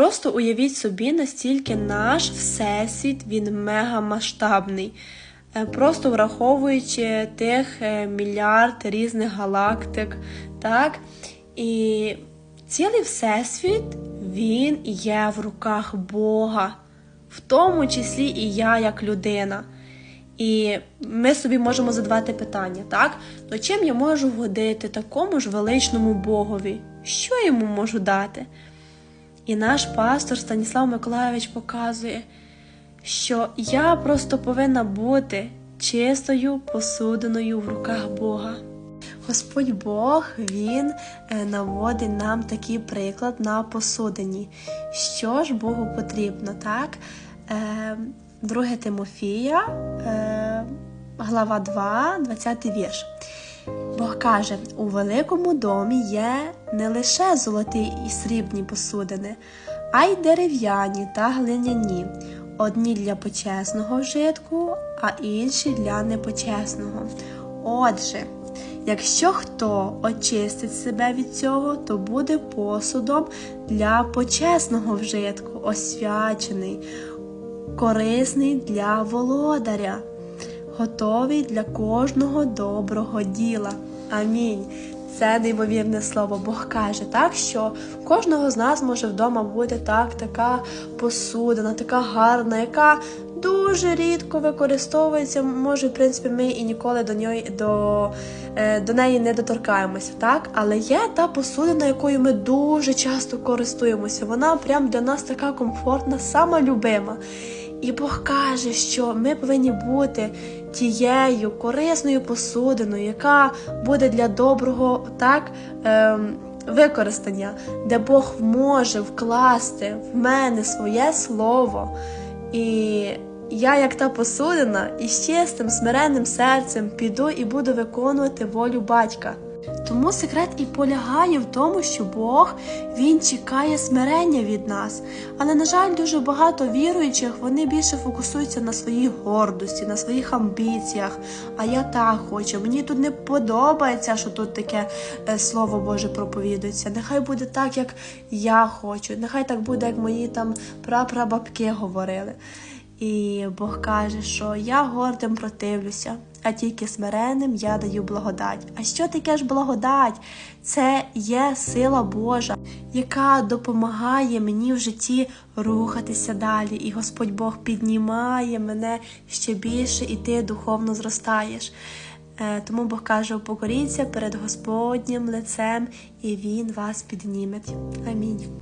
Просто уявіть собі, настільки наш всесвіт він мегамасштабний. Е, Просто враховуючи тих е, мільярд різних галактик, так? І цілий всесвіт він є в руках Бога, в тому числі і я як людина. І ми собі можемо задавати питання, так? То чим я можу вгодити такому ж величному Богові? Що йому можу дати? І наш пастор Станіслав Миколайович показує, що я просто повинна бути чистою посудиною в руках Бога. Господь Бог Він е, наводить нам такий приклад на посудині. Що ж Богу потрібно, так? Е, 2 Тимофія, е, глава 2, 20 вірш. Бог каже: у великому домі є не лише золоті і срібні посудини, а й дерев'яні та глиняні, одні для почесного вжитку, а інші для непочесного. Отже, якщо хто очистить себе від цього, то буде посудом для почесного вжитку, освячений, корисний для володаря готовий для кожного доброго діла. Амінь. Це неймовірне слово. Бог каже, так що кожного з нас може вдома бути так, така посудина, така гарна, яка дуже рідко використовується. Може, в принципі, ми і ніколи до неї до, е, до неї не доторкаємося, так? Але є та посудина, якою ми дуже часто користуємося. Вона прям для нас така комфортна, сама любима. І Бог каже, що ми повинні бути тією корисною посудиною, яка буде для доброго так, ем, використання, де Бог може вкласти в мене своє слово. І я, як та посудина, із чистим, смиренним серцем піду і буду виконувати волю батька. Тому секрет і полягає в тому, що Бог Він чекає смирення від нас. Але, на жаль, дуже багато віруючих вони більше фокусуються на своїй гордості, на своїх амбіціях. А я так хочу. Мені тут не подобається, що тут таке е, слово Боже проповідується. Нехай буде так, як я хочу. Нехай так буде, як мої там прапрабабки говорили. І Бог каже, що я гордим противлюся, а тільки смиренним я даю благодать. А що таке ж благодать? Це є сила Божа, яка допомагає мені в житті рухатися далі. І Господь Бог піднімає мене ще більше, і ти духовно зростаєш. Е, Тому Бог каже: покоріться перед Господнім лицем, і Він вас підніметь. Амінь.